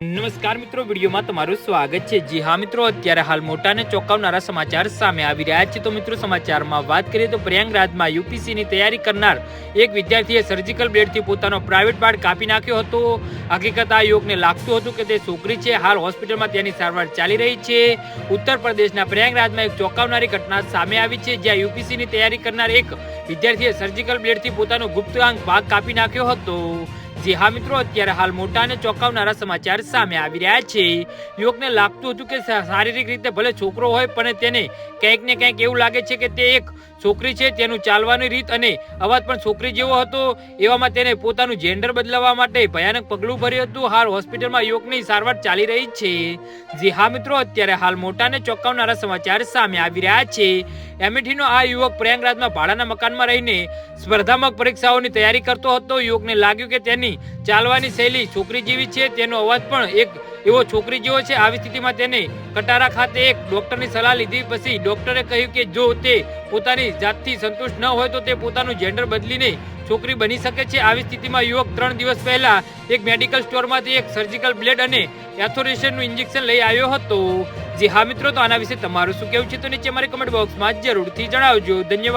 નમસ્કાર મિત્રો, વિડીયોમાં તમારું સ્વાગત છે. જી હા મિત્રો, અત્યારે હાલ મોટા અને ચોંકાવનારા સમાચાર સામે આવી રહ્યા છે. તો મિત્રો, સમાચારમાં વાત કરીએ તો પ્રયાગરાજમાં યુપીસીની તૈયારી કરનાર એક વિદ્યાર્થીએ સર્જિકલ બ્લેડથી પોતાનો પ્રાઇવેટ પાર્ટ કાપી નાખ્યો હતો. હકીકત આ યુવકને લાગતું હતું કે તે છોકરી છે. હાલ હોસ્પિટલમાં તેની સારવાર ચાલી રહી છે. ઉત્તર પ્રદેશના પ્રયાગરાજમાં એક ચોંકાવનારી ઘટના સામે આવી છે, જ્યાં યુપીસીની તૈયારી કરનાર એક વિદ્યાર્થીએ સર્જિકલ બ્લેડથી પોતાનો ગુપ્તાંગ ભાગ કાપી નાખ્યો હતો. જી હા મિત્રો, અત્યારે હાલ મોટા અને ચોંકાવનારા સમાચાર સામે આવી રહ્યા છે. યુવકને લાગતું હતું કે શારીરિક રીતે ભલે છોકરો હોય, પણ તેને ક્યાંક ને ક્યાંક એવું લાગે છે કે તે એક છોકરી છે, તેનું ચાલવાની રીત અને અવાજ પણ છોકરી જેવો હતો. એવામાં તેને પોતાનું જેન્ડર બદલાવવા માટે ભયાનક પગલું ભર્યું હતું. હાલ હોસ્પિટલમાં યુવકની સારવાર ચાલી રહી છે. જે હા મિત્રો, અત્યારે હાલ મોટા અને ચોંકાવનારા સમાચાર સામે આવી રહ્યા છે. એમિઠીનો આ યુવક પ્રયાગરાજમાં ભાડાના મકાનમાં રહીને સ્પર્ધાત્મક પરીક્ષાઓની તૈયારી કરતો હતો. યુવકને લાગ્યું કે તેની ચાલવાની શૈલી છોકરી જેવી છે. તેનો અવાજ પણ એક એવો છોકરી જેવો છે. આવી સ્થિતિમાં તેને કટારા ખાતે એક ડોક્ટરની સલાહ લીધી. પછી ડોક્ટરે કહ્યું કે જો તે પોતાની જાતથી સંતુષ્ટ ન હોય તો તે પોતાનું જેન્ડર બદલીને છોકરી બની શકે છે. આવી સ્થિતિમાં યુવક ત્રણ દિવસ પહેલા એક મેડિકલ સ્ટોરમાંથી એક સર્જિકલ બ્લેડ અને એથોરેશનનું ઇન્જેક્શન લઈ આવ્યો હતો. જે હા મિત્રો, તો આના વિશે તમારું શું કહેવું છે તો નીચે મારે કમેન્ટ બોક્સમાં જરૂરથી જણાવજો. ધન્યવાદ.